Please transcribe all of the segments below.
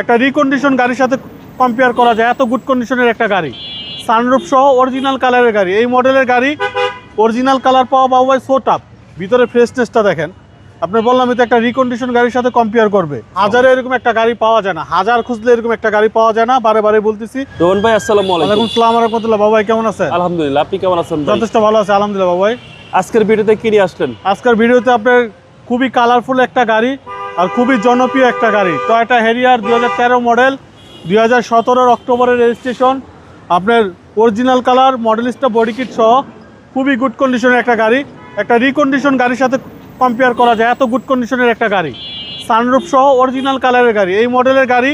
একটা রিকন্ডিশন গাড়ির সাথে কম্পেয়ার করা যায় এত গুড কন্ডিশনের একটা গাড়ি। সানরুফ সহ অরিজিনাল কালারের গাড়ি। এই মডেলের গাড়ি অরিজিনাল কালার পাওয়া বাবু ভাই সো টাপ ভিতরে ফ্রেশনেসটা দেখেন। আপনি বললাম এটা একটা রিকন্ডিশন গাড়ির সাথে কম্পেয়ার করবে। হাজারে এরকম একটা গাড়ি পাওয়া যায় না। হাজার খুঁজলে এরকম একটা গাড়ি পাওয়া যায় না। বারে বারে বলতেছি। রোহন ভাই আসসালামু আলাইকুম। সালাম রহমতুল্লাহ। বাবাই কেমন আছেন? আলহামদুলিল্লাহ আপনি কেমন আছেন যথেষ্ট ভালো আছে আলহামদুলিল্লাহ বাবাই আজকের ভিডিওতে কি নিয়ে আসলেন? আজকের ভিডিওতে আপনার খুবই কালারফুল একটা গাড়ি। আর খুবই জনপ্রিয় একটা গাড়ি টয়টা হেরিয়ার দু হাজার তেরো মডেল দুই হাজার সতেরোর অক্টোবরের রেজিস্ট্রেশন আপনার original colour Modellista body kit সহ খুবই গুড কন্ডিশনের একটা গাড়ি। একটা রিকন্ডিশন গাড়ির সাথে কম্পেয়ার করা যায় এত গুড কন্ডিশনের একটা গাড়ি। সানরুফ সহ অরিজিনাল কালারের গাড়ি। এই মডেলের গাড়ি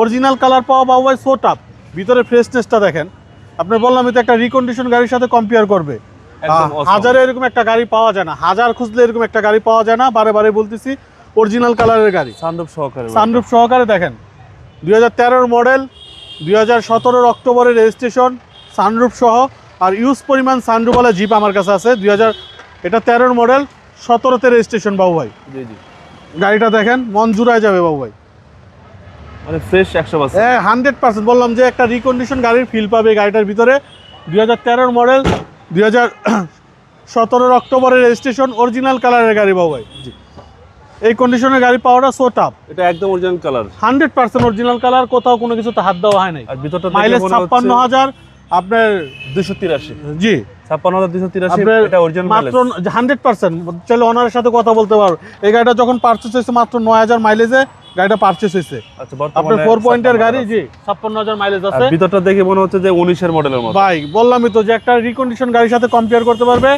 অরিজিনাল কালার পাওয়া বাবু ভাই সো টাপ ভিতরে ফ্রেশনেসটা দেখেন। আপনি বললাম এটা একটা রিকন্ডিশন গাড়ির সাথে কম্পেয়ার করবে। হাজারে এরকম একটা গাড়ি পাওয়া যায় না। হাজার খুঁজলে এরকম একটা গাড়ি পাওয়া যায় না। বারে বারে বলতেছি অরিজিনাল কালারের গাড়ি। সানরূপ সহকারে। সানরুফ সহকারে দেখেন। দুই হাজার তেরোর মডেল দুই হাজার অক্টোবরের রেজিস্ট্রেশন সানরুফ সহ আর ইউজ পরিমাণ সানরুফওয়ালা জিপ আমার কাছে আছে। দুই হাজার এটা তেরোর মডেল সতেরোতে রেজিস্ট্রেশন বাবু ভাই। জি জি। গাড়িটা দেখেন মন জুড়ায় যাবে বাবু ভাই। মানে ফ্রেশ একশো হ্যাঁ হান্ড্রেড পার্সেন্ট। বললাম যে একটা রিকন্ডিশন গাড়ির ফিল পাবে গাড়িটার ভিতরে। দুই হাজার তেরোর মডেল দুই হাজার সতেরোর অক্টোবরের রেজিস্ট্রেশন অরিজিনাল কালারের গাড়ি বাবু ভাই। এই কন্ডিশনের গাড়ি পাওয়াটা সো টাপ এটা একদম original colour hundred percent original colour কোথাও কোনো কিছুতে হাত দেওয়া হয় নাই। আর ভিতরটা মাইলেজ ছাপ্পান্ন হাজার আপনার দুশো তিরাশি। জি। ছাপ্পান্ন হাজার দুশো তিরাশি আপনার এটা অরিজিনাল মাত্র হান্ড্রেড পার্সেন্ট চাইলে ওনারের সাথে কথা বলতে পারো। এই গাড়িটা যখন হয়েছে মাত্র নয় হাজার মাইলেজে গাড়িটা পারচেস হয়েছে। আচ্ছা আপনার বর্তমানে ফোর পয়েন্টের 56 গাড়ি। জি ছাপ্পান্ন হাজার। মাইলেজ আর আছে। ভিতরটা দেখে মনে হচ্ছে যে উনিশের মডেলের মতো। ভাই বললামই তো যে একটা রিকন্ডিশন গাড়ির সাথে কম্পেয়ার করতে পারবে।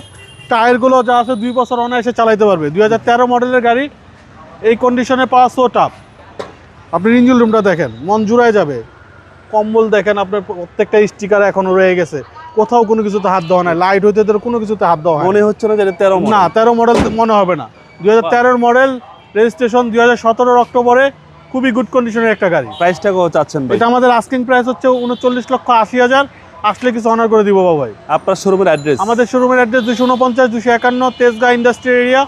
টায়ারগুলো যা আছে দুই বছর অনায়াসে চালাইতে পারবে। দুই হাজার তেরো মডেলের গাড়ি এই কন্ডিশনে পাওয়া সো টাপ আপনি ইঞ্জিন রুমটা দেখেন মন জুড়ায় যাবে। কম্বল দেখেন আপনার প্রত্যেকটা স্টিকার এখনও রয়ে গেছে। কোথাও কোনো কিছুতে হাত দেওয়া নাই লাইট হইতে কোনো কিছুতে হাত দেওয়া মনে হচ্ছে না যে তেরো না তেরো মডেল মনে হবে না। দুই হাজার মডেল রেজিস্ট্রেশন দুই হাজার সতেরো অক্টোবরে খুবই গুড কন্ডিশনের একটা গাড়ি। প্রাইসটা কত চাচ্ছেন এটা আমাদের আস্কিং প্রাইস হচ্ছে উনচল্লিশ লক্ষ আশি হাজার। আসলে কিছু অনার করে দিব বাবা ভাই। আপনার শোরুমের অ্যাড্রেস আমাদের শোরুমের অ্যাড্রেস দুশো উনপঞ্চাশ দুশো একান্ন তেজগাঁ ইন্ডাস্ট্রি এরিয়া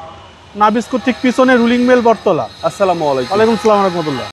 নাবিস্কুর ঠিক পিছনে রুলিং মেল বটতলা। আসসালামু আলাইকুম। ওয়ালাইকুম সালাম রহমতুল্লাহ।